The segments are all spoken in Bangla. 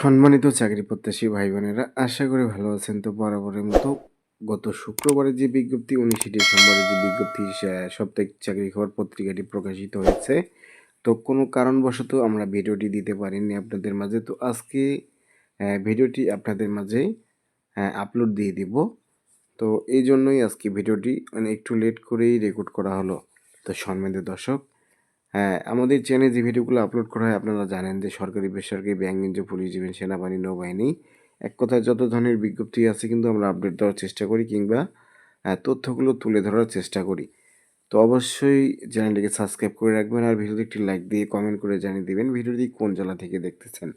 সম্মানিত চাকরি প্রত্যাশী ভাই বোনেরা আশা করি ভালো আছেন। তো বরাবরের মতো গত শুক্রবারে যে বিজ্ঞপ্তি, উনিশে ডিসেম্বরে যে বিজ্ঞপ্তি সাপ্তাহিক চাকরি খবর পত্রিকাটি প্রকাশিত হয়েছে। তো কোনো কারণবশত আমরা ভিডিওটি দিতে পারিনি আপনাদের মাঝে। তো আজকে ভিডিওটি আপনাদের মাঝে আপলোড দিয়ে দিব। তো এই জন্যই আজকে ভিডিওটি মানে একটু লেট করেই রেকর্ড করা হলো। তো সম্মানিত দর্শক হ্যাঁ আমাদের চ্যানেলে যে ভিডিওগুলো আপলোড করা হয়, আপনারা জানেন যে সরকারি, বেসরকারি ব্যাংক বাণিজ্য পুলিশ জীবন সেনাবাহিনী, নৌবাহিনী, এক কথায় যত ধরনের বিজ্ঞপ্তি আছে কিন্তু আমরা আপডেট দেওয়ার চেষ্টা করি কিংবা তথ্যগুলো তুলে ধরার চেষ্টা করি। তো অবশ্যই চ্যানেলটিকে সাবস্ক্রাইব করে রাখবেন আর ভিডিওতে একটি লাইক দিয়ে কমেন্ট করে জানিয়ে দিবেন ভিডিওটি কোন জেলা থেকে দেখতেছেন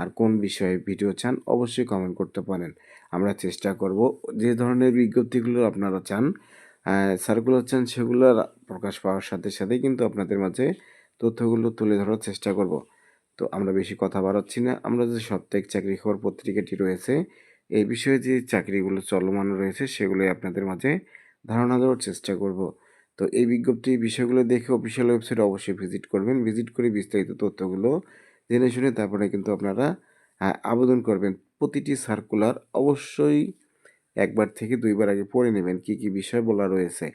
আর কোন বিষয়ে ভিডিও চান, অবশ্যই কমেন্ট করতে পারেন। আমরা চেষ্টা করব যে ধরনের বিজ্ঞপ্তিগুলো আপনারা চান সার্কুলার চান সেগুলো প্রকাশ পাওয়ার সাথে সাথেই কিন্তু আপনাদের মাঝে তথ্যগুলো তুলে ধরার চেষ্টা করব। তো আমরা বেশি কথা বাড়াচ্ছি না। আমরা যে সাপ্তাহিক চাকরি খবর পত্রিকাটি রয়েছে, এই বিষয়ে যে চাকরিগুলো চলমান রয়েছে সেগুলোই আপনাদের মাঝে ধারণা দেওয়ার চেষ্টা করব। তো এই বিজ্ঞপ্তি বিষয়গুলো দেখে অফিসিয়াল ওয়েবসাইট অবশ্যই ভিজিট করবেন। ভিজিট করে বিস্তারিত তথ্যগুলো জেনে শুনে তারপরে কিন্তু আপনারা আবেদন করবেন। প্রতিটি সার্কুলার অবশ্যই একবার থেকে দুইবার আগে পড়ে নেবেন কি কি বিষয় বলা রয়েছে।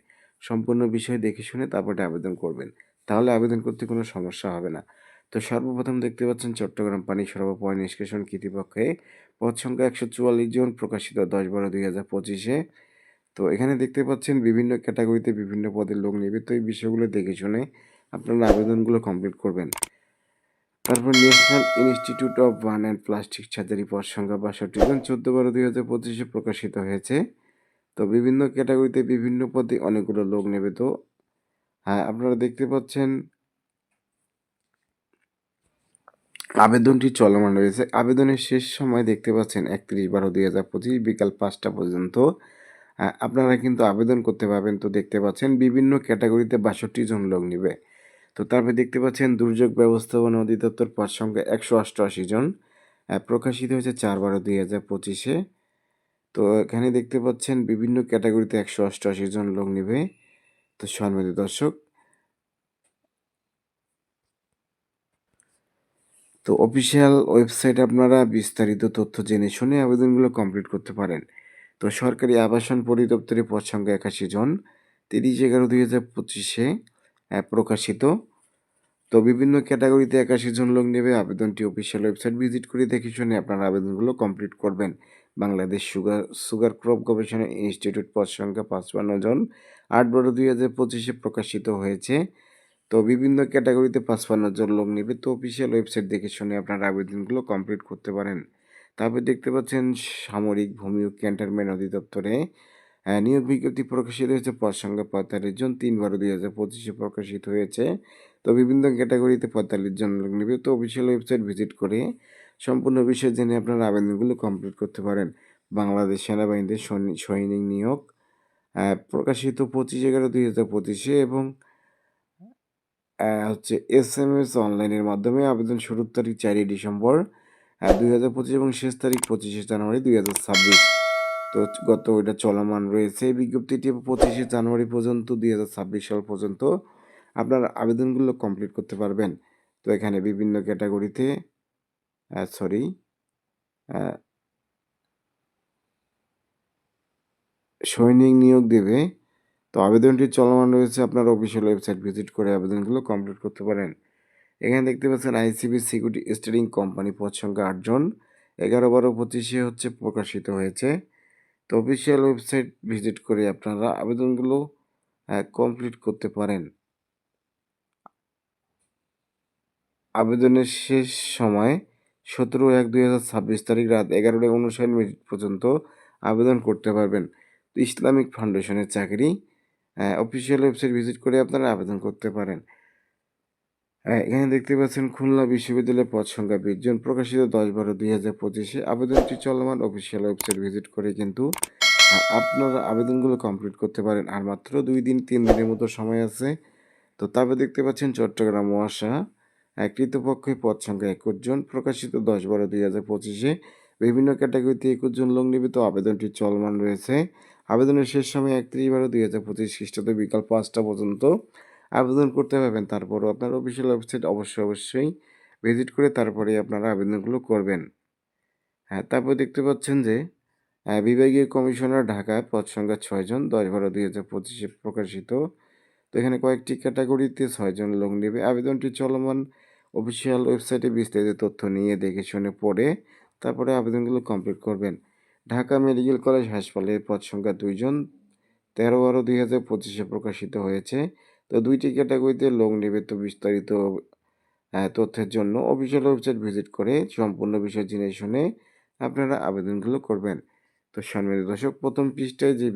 সম্পূর্ণ বিষয় দেখে শুনে তারপরে আবেদন করবেন। তাহলে আবেদন করতে কোনো সমস্যা হবে না। তো সর্বপ্রথম দেখতে পাচ্ছেন চট্টগ্রাম পানি সরবরাহ নিষ্কাশন কর্তৃপক্ষে পদ সংখ্যা একশো চুয়াল্লিশ জন প্রকাশিত দশ বারো দুই হাজার পঁচিশে। তো এখানে দেখতে পাচ্ছেন বিভিন্ন ক্যাটাগরিতে বিভিন্ন পদের লোক নেবে তো এই বিষয়গুলো দেখে শুনে আপনারা আবেদনগুলো কমপ্লিট করবেন। তারপর national institute of one and plastic surgery পদ সংখ্যা বাষট্টি জন চোদ্দ বারো দুই হাজার পঁচিশে প্রকাশিত হয়েছে। তো বিভিন্ন ক্যাটাগরিতে বিভিন্ন পদে অনেকগুলো লোক নেবে তো। হ্যাঁ আপনারা দেখতে পাচ্ছেন আবেদনটি চলমান রয়েছে। আবেদনের শেষ সময় দেখতে পাচ্ছেন একত্রিশ বারো দুই হাজার পঁচিশ বিকাল পাঁচটা পর্যন্ত। আহ, আপনারা কিন্তু আবেদন করতে পারবেন। তো দেখতে পাচ্ছেন বিভিন্ন ক্যাটাগরিতে বাষট্টি জন লোক নেবে। তো তারপরে দেখতে পাচ্ছেন দুর্যোগ ব্যবস্থাপনা অধিদপ্তর পদ সংখ্যা একশো অষ্টআশি জন প্রকাশিত হয়েছে চার বারো দুই হাজার পঁচিশে। তো এখানে দেখতে পাচ্ছেন বিভিন্ন ক্যাটাগরিতে একশো অষ্টআশি জন লোক নেবে। তো সম্মানিত দর্শক, তো অফিসিয়াল ওয়েবসাইটে আপনারা বিস্তারিত তথ্য জেনে শুনে আবেদনগুলো কমপ্লিট করতে পারেন। তো সরকারি আবাসন পরিদপ্তরের পদ সংখ্যা একাশি জন, তিরিশ এগারো দুই হাজার পঁচিশে। প্রকাশিত। তো বিভিন্ন ক্যাটাগরিতে একাশি জন লোক নেবে। আবেদনটি অফিসিয়াল ওয়েবসাইট ভিজিট করে দেখে শুনে আপনারা আবেদনগুলো কমপ্লিট করবেন। বাংলাদেশ সুগার সুগার ক্রপ গবেষণা ইনস্টিটিউট পদ সংখ্যা পাঁচপান্ন জন। আট বারো দুই হাজার পঁচিশে প্রকাশিত হয়েছে। তো বিভিন্ন ক্যাটাগরিতে পাঁচপান্ন জন লোক নেবে। তো অফিসিয়াল ওয়েবসাইট দেখে শুনে আপনারা আবেদনগুলো কমপ্লিট করতে পারেন। তারপর দেখতে পাচ্ছেন সামরিক ভূমি ও ক্যান্টনমেন্ট অধিদপ্তরে নিয়োগ বিজ্ঞপ্তি প্রকাশিত হয়েছে পদ সংখ্যা পঁয়তাল্লিশ জন, তিন বারো দুই হাজার পঁচিশে প্রকাশিত হয়েছে। তো বিভিন্ন ক্যাটাগরিতে পঁয়তাল্লিশ জন লোক নেবে। তো অফিসিয়াল ওয়েবসাইট ভিজিট করে সম্পূর্ণ বিষয় জেনে আপনারা আবেদনগুলো কমপ্লিট করতে পারেন। বাংলাদেশ সেনাবাহিনীতে সৈনি- সৈনিক নিয়োগ প্রকাশিত পঁচিশ এগারো দুই হাজার পঁচিশে এবং হচ্ছে এস এম এস অনলাইনের মাধ্যমে আবেদন শুরুর তারিখ চারই ডিসেম্বর দুই হাজার পঁচিশ এবং শেষ তারিখ পঁচিশে জানুয়ারি দুই হাজার ছাব্বিশ। তো গত ওইটা চলমান রয়েছে। এই বিজ্ঞপ্তিটি পঁচিশে জানুয়ারি পর্যন্ত, দুই হাজার ছাব্বিশ সাল পর্যন্ত আপনার আবেদনগুলো কমপ্লিট করতে পারবেন। তো এখানে বিভিন্ন ক্যাটাগরিতে সরি সৈনিক নিয়োগ দেবে। তো আবেদনটি চলমান রয়েছে, আপনার অফিসিয়াল ওয়েবসাইট ভিজিট করে আবেদনগুলো কমপ্লিট করতে পারেন। এখানে দেখতে পাচ্ছেন আইসিবি সিকিউরিটি স্টিয়ারিং কোম্পানি পদ সংখ্যা আটজন। এগারো বারো পঁচিশে হচ্ছে প্রকাশিত হয়েছে। তো অফিসিয়াল ওয়েবসাইট ভিজিট করে আপনারা আবেদনগুলো কমপ্লিট করতে পারেন। আবেদনের শেষ সময় সতেরো এক দুই হাজার ছাব্বিশ তারিখ রাত এগারোটা উনষাট মিনিট পর্যন্ত আবেদন করতে পারবেন। তো ইসলামিক ফাউন্ডেশনের চাকরি অফিসিয়াল ওয়েবসাইট ভিজিট করে আপনারা আবেদন করতে পারেন। এখানে দেখতে পাচ্ছেন খুলনা বিশ্ববিদ্যালয়ের পদ সংখ্যা বিশ জন প্রকাশিত দশ বারো দুই হাজার পঁচিশে। আবেদনটি চলমান অফিসিয়াল ওয়েবসাইট ভিজিট করে কিন্তু আপনারা আবেদনগুলো কমপ্লিট করতে পারেন। আর মাত্র দুই দিন, তিন দিনের মতো সময় আছে। তো তবে দেখতে পাচ্ছেন চট্টগ্রাম মহাশা কৃতপক্ষে পদ সংখ্যা একুশ জন, প্রকাশিত দশ বারো দুই হাজার পঁচিশে। বিভিন্ন ক্যাটাগরিতে একুশ জন লোক নিবে তো আবেদনটি চলমান রয়েছে। আবেদনের শেষ সময় একত্রিশ বারো দুই হাজার পঁচিশ খ্রিস্টাব্দ বিকাল পাঁচটা পর্যন্ত। আবেদন করতে পারবেন। তারপরও আপনার অফিসিয়াল ওয়েবসাইট অবশ্যই অবশ্যই ভিজিট করে তারপরে আপনারা আবেদনগুলো করবেন। হ্যাঁ তারপর দেখতে পাচ্ছেন যে বিভাগীয় কমিশনার ঢাকা, পদ সংখ্যা ছয়জন দশ বারো দুই হাজার পঁচিশে প্রকাশিত। তো এখানে কয়েকটি ক্যাটাগরিতে ছয়জন লোক নেবে। আবেদনটি চলমান অফিসিয়াল ওয়েবসাইটে বিস্তারিত তথ্য নিয়ে, দেখে শুনে, পড়ে তারপরে আবেদনগুলো কমপ্লিট করবেন। ঢাকা মেডিকেল কলেজ হাসপাতালের পদ সংখ্যা দুইজন তেরো বারো দুই হাজার পঁচিশে প্রকাশিত হয়েছে। তো দুইটি ক্যাটাগরিতে লোক নেবে তো বিস্তারিত তথ্যের জন্য অফিসিয়াল ওয়েবসাইট ভিজিট করে সম্পূর্ণ বিষয় জেনে শুনে আপনারা আবেদনগুলো করবেন। তো সম্মানিত দর্শক, প্রথম পৃষ্ঠায় যে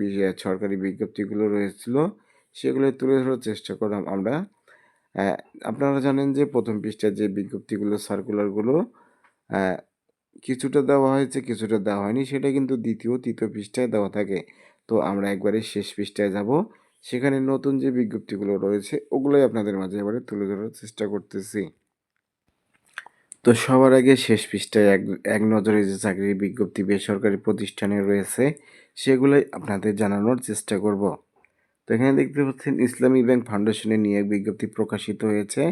সরকারি বিজ্ঞপ্তিগুলো রয়েছিল, সেগুলো তুলে ধরার চেষ্টা করলাম আমরা। আপনারা জানেন যে প্রথম পৃষ্ঠায় যে বিজ্ঞপ্তিগুলো সার্কুলারগুলো কিছুটা দেওয়া হয়েছে, কিছুটা দেওয়া হয়নি, সেটা কিন্তু দ্বিতীয়, তৃতীয় পৃষ্ঠায় দেওয়া থাকে। তো আমরা একবারে শেষ পৃষ্ঠায় যাব। সেখানে নতুন যে বিজ্ঞপ্তিগুলো রয়েছে, ওগুলোই আপনাদের মাঝে এবারে তুলে ধরার চেষ্টা করতেছি। তো সবার আগে শেষ পৃষ্ঠায় এক এক নজরে যে চাকরির বিজ্ঞপ্তি বেসরকারি প্রতিষ্ঠানে রয়েছে, সেগুলোই আপনাদের জানানোর চেষ্টা করব। তো এখানে দেখতে পাচ্ছেন, ইসলামী ব্যাংক ফাউন্ডেশনের এক বিজ্ঞপ্তি প্রকাশিত হয়েছে।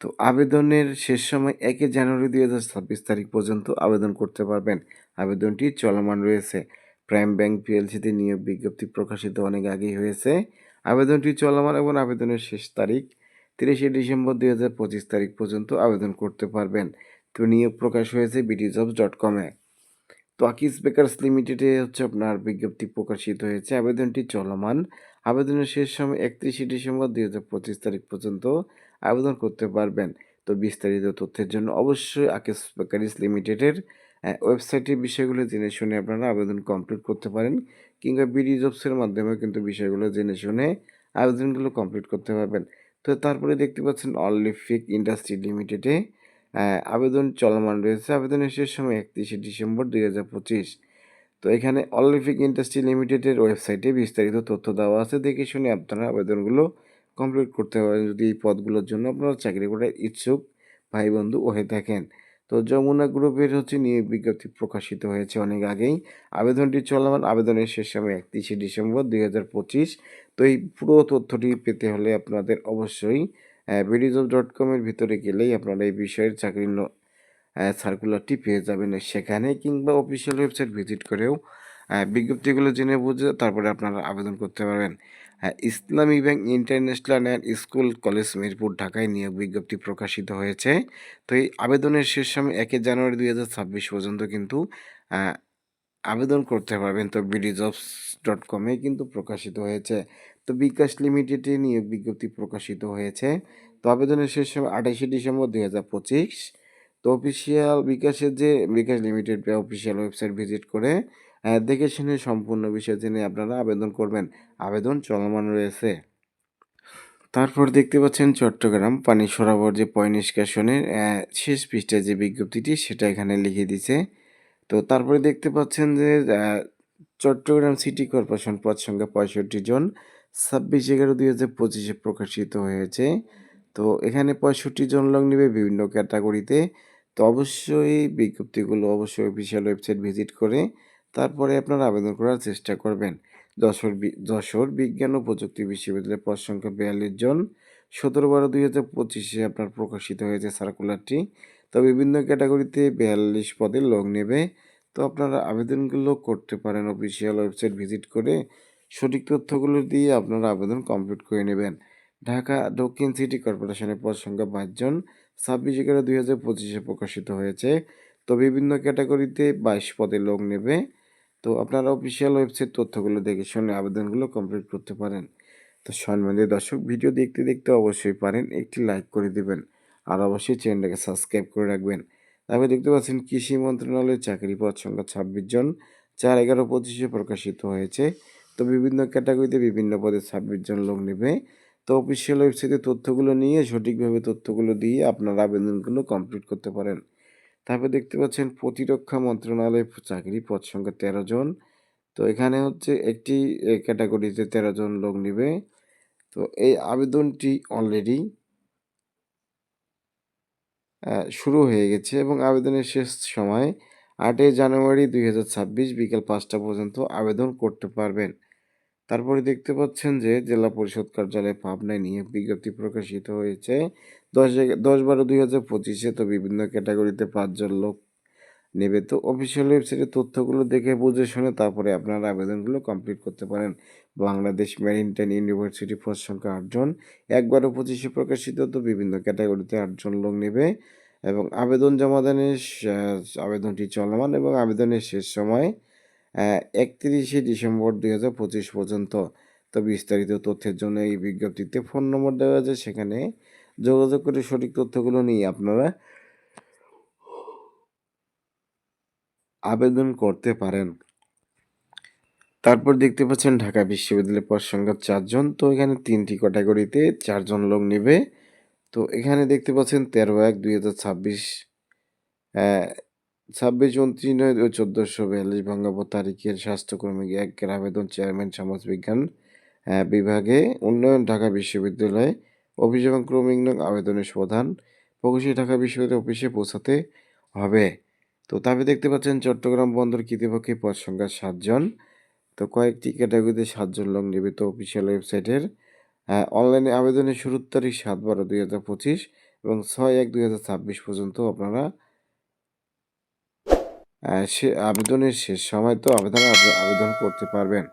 তো আবেদনের শেষ সময় একে জানুয়ারি দুই হাজার ছাব্বিশ তারিখ পর্যন্ত আবেদন করতে পারবেন। আবেদনটি চলমান রয়েছে। প্রাইম ব্যাংক পিএলসিতে নিয়োগ বিজ্ঞপ্তি প্রকাশিত অনেক আগেই হয়েছে। আবেদনটি চলমান এবং আবেদনের শেষ তারিখ তিরিশে ডিসেম্বর দুই হাজার পঁচিশ তারিখ পর্যন্ত আবেদন করতে পারবেন। তো নিয়োগ প্রকাশ হয়েছে বিডি জবস ডট কমে তো আকিস বেকার্স লিমিটেডে হচ্ছে আপনার বিজ্ঞপ্তি প্রকাশিত হয়েছে। আবেদনটি চলমান। আবেদনের শেষ সময় একত্রিশে ডিসেম্বর দুই হাজার পঁচিশ তারিখ পর্যন্ত আবেদন করতে পারবেন। তো বিস্তারিত তথ্যের জন্য অবশ্যই আকিস বেকারিস লিমিটেডের ওয়েবসাইটের বিষয়গুলো জেনে শুনে আপনারা আবেদন কমপ্লিট করতে পারেন কিংবা বিডি জবসের মাধ্যমে কিন্তু বিষয়গুলো জেনে শুনে আবেদনগুলো কমপ্লিট করতে পারবেন। তো তারপরে দেখতে পাচ্ছেন অলিম্পিক ইন্ডাস্ট্রি লিমিটেডে আবেদন চলমান রয়েছে। আবেদনের শেষ সময় একত্রিশে ডিসেম্বর দুই হাজার পঁচিশ। তো এখানে অলিম্পিক ইন্ডাস্ট্রি লিমিটেডের ওয়েবসাইটে বিস্তারিত তথ্য দেওয়া আছে। দেখে শুনে আপনারা আবেদনগুলো কমপ্লিট করতে পারেন যদি এই পদগুলোর জন্য আপনারা চাকরি করার ইচ্ছুক ভাই বন্ধু হয়ে থাকেন। তো যমুনা গ্রুপের হচ্ছে নিয়োগ বিজ্ঞপ্তি প্রকাশিত হয়েছে অনেক আগেই। আবেদনটি চলমান আবেদনের শেষ সময় একত্রিশে ডিসেম্বর দুই হাজার পঁচিশ। তো এই পুরো তথ্যটি পেতে হলে আপনাদের অবশ্যই বিডিজব ডট কমের ভিতরে গেলেই আপনারা এই বিষয়ের চাকরির সার্কুলারটি পেয়ে যাবেন। সেখানে কিংবা অফিসিয়াল ওয়েবসাইট ভিজিট করেও বিজ্ঞপ্তিগুলো জেনে বুঝে তারপরে আপনারা আবেদন করতে পারবেন। আহ, Islami bank international and school college Mirpur ঢাকায় নিয়োগ বিজ্ঞপ্তি প্রকাশিত হয়েছে। তো এই আবেদনের শেষ সময় একে জানুয়ারি দুই হাজার ছাব্বিশ পর্যন্ত কিন্তু আবেদন করতে পারবেন। তো বিডি জবস ডট কমে কিন্তু প্রকাশিত হয়েছে। তো বিকাশ লিমিটেডে নিয়োগ বিজ্ঞপ্তি প্রকাশিত হয়েছে। তো আবেদনের শেষ সময় আঠাশে ডিসেম্বর দুই হাজার পঁচিশ। তো অফিসিয়াল বিকাশের যে Bikash limited official website visit করে দেখে শুনে সম্পূর্ণ বিষয় জেনে আপনারা আবেদন করবেন। আবেদন চলমান রয়েছে। তারপর দেখতে পাচ্ছেন চট্টগ্রাম পানি সরাবর যে পয় নিষ্কাশনের শেষ পৃষ্ঠায় যে বিজ্ঞপ্তিটি সেটা এখানে লিখে দিছে। তো তারপরে দেখতে পাচ্ছেন যে চট্টগ্রাম সিটি কর্পোরেশন পদ সংখ্যা পঁয়ষট্টি জন, ছাব্বিশ এগারো দুই হাজার পঁচিশে প্রকাশিত হয়েছে। তো এখানে পঁয়ষট্টি জন লোক নেবে বিভিন্ন ক্যাটাগরিতে। তো অবশ্যই বিজ্ঞপ্তিগুলো অবশ্যই অফিসিয়াল ওয়েবসাইট ভিজিট করে তারপরে আপনারা আবেদন করার চেষ্টা করবেন। যশোর যশোর বিজ্ঞান ও প্রযুক্তি বিশ্ববিদ্যালয়ের পদ সংখ্যা বিয়াল্লিশ জন। সতেরো বারো দুই হাজার পঁচিশে আপনার প্রকাশিত হয়েছে সার্কুলারটি। তো বিভিন্ন ক্যাটাগরিতে বিয়াল্লিশ পদে লোক নেবে। তো আপনারা আবেদনগুলো করতে পারেন অফিসিয়াল ওয়েবসাইট ভিজিট করে। সঠিক তথ্যগুলো দিয়ে আপনারা আবেদন কমপ্লিট করে নেবেন। ঢাকা দক্ষিণ সিটি কর্পোরেশনের পদ সংখ্যা পাঁচজন ছাব্বিশ এগারো দুই হাজার পঁচিশে প্রকাশিত হয়েছে। তো বিভিন্ন ক্যাটাগরিতে বাইশ পদে লোক নেবে। তো আপনারা অফিসিয়াল ওয়েবসাইট তথ্যগুলো দেখে শুনে আবেদনগুলো কমপ্লিট করতে পারেন। তো সম্মানিত দর্শক ভিডিও দেখতে দেখতে অবশ্যই পারেন, একটি লাইক করে দেবেন, আর অবশ্যই চ্যানেলটাকে সাবস্ক্রাইব করে রাখবেন। তারপরে দেখতে পাচ্ছেন, কৃষি মন্ত্রণালয়ের চাকরি পদ সংখ্যা ছাব্বিশ জন, চার এগারো পঁচিশে প্রকাশিত হয়েছে। তো বিভিন্ন ক্যাটাগরিতে বিভিন্ন পদে ছাব্বিশ জন লোক নেবে। তো অফিসিয়াল ওয়েবসাইটে তথ্যগুলো নিয়ে সঠিকভাবে তথ্যগুলো দিয়ে আপনারা আবেদনগুলো কমপ্লিট করতে পারেন। তারপর দেখতে পাচ্ছেন প্রতিরক্ষা মন্ত্রণালয়ে চাকরি পদ সংখ্যা তেরো জন। তো এখানে হচ্ছে একটি ক্যাটাগরিতে তেরো জন লোক নেবে। তো এই আবেদনটি অলরেডি শুরু হয়ে গেছে এবং আবেদনের শেষ সময় আটই জানুয়ারি দুই হাজার ছাব্বিশ বিকেল পাঁচটা পর্যন্ত আবেদন করতে পারবেন। তারপরে দেখতে পাচ্ছেন যে জেলা পরিষদ কার্যালয়ে পাবনায় নিয়ে বিজ্ঞপ্তি প্রকাশিত হয়েছে। দশ দশ বারো দুই হাজার পঁচিশে তো বিভিন্ন ক্যাটাগরিতে পাঁচজন লোক নেবে। তো অফিসিয়াল ওয়েবসাইটের তথ্যগুলো দেখে, বুঝে, শুনে তারপরে আপনারা আবেদনগুলো কমপ্লিট করতে পারেন। বাংলাদেশ মেরিনটাইন ইউনিভার্সিটি পদ সংখ্যা আটজন। একবারও পঁচিশে প্রকাশিত তো বিভিন্ন ক্যাটাগরিতে আটজন লোক নেবে। এবং আবেদন জমা দানের আবেদনটি চলমান এবং আবেদনের শেষ সময় একত্রিশে ডিসেম্বর দুই হাজার পঁচিশ পর্যন্ত। তো বিস্তারিত তথ্যের জন্য এই বিজ্ঞপ্তিতে ফোন নম্বর দেওয়া আছে। সেখানে যোগাযোগ করে সঠিক তথ্যগুলো নিয়ে আপনারা আবেদন করতে পারেন। তারপর দেখতে পাচ্ছেন ঢাকা বিশ্ববিদ্যালয়ের পদ সংখ্যা চারজন। তো এখানে তিনটি ক্যাটাগরিতে চারজন লোক নেবে। তো এখানে দেখতে পাচ্ছেন তেরো এক দুই হাজার ছাব্বিশ ছাব্বিশ, উনত্রিশ, নয় চোদ্দোশো বিয়াল্লিশ বঙ্গাব্দ তারিখের স্বাস্থ্যকর্মী একের আবেদন চেয়ারম্যান সমাজবিজ্ঞান বিভাগে উন্নয়ন ঢাকা বিশ্ববিদ্যালয়ে অফিস এবং ক্রমিক নং আবেদনের সমাধান প্রকাশী ঢাকা বিশ্ববিদ্যালয় অফিসে পৌঁছাতে হবে। তো তবে দেখতে পাচ্ছেন চট্টগ্রাম বন্দর কর্তৃপক্ষের পদ সংখ্যা সাতজন তো কয়েকটি ক্যাটাগরিতে সাতজন লোক নেবে তো অফিসিয়াল ওয়েবসাইটের অনলাইনে আবেদনের শুরুর তারিখ সাত বারো দুই হাজার পঁচিশ এবং ছয় এক দুই হাজার ছাব্বিশ পর্যন্ত আপনারা সে আবেদনের শেষ সময় তো আবেদন আবেদন করতে পারবেন।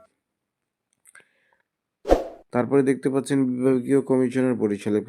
তারপরে দেখতে পাচ্ছেন বিভাগীয় কমিশনের পরিচালক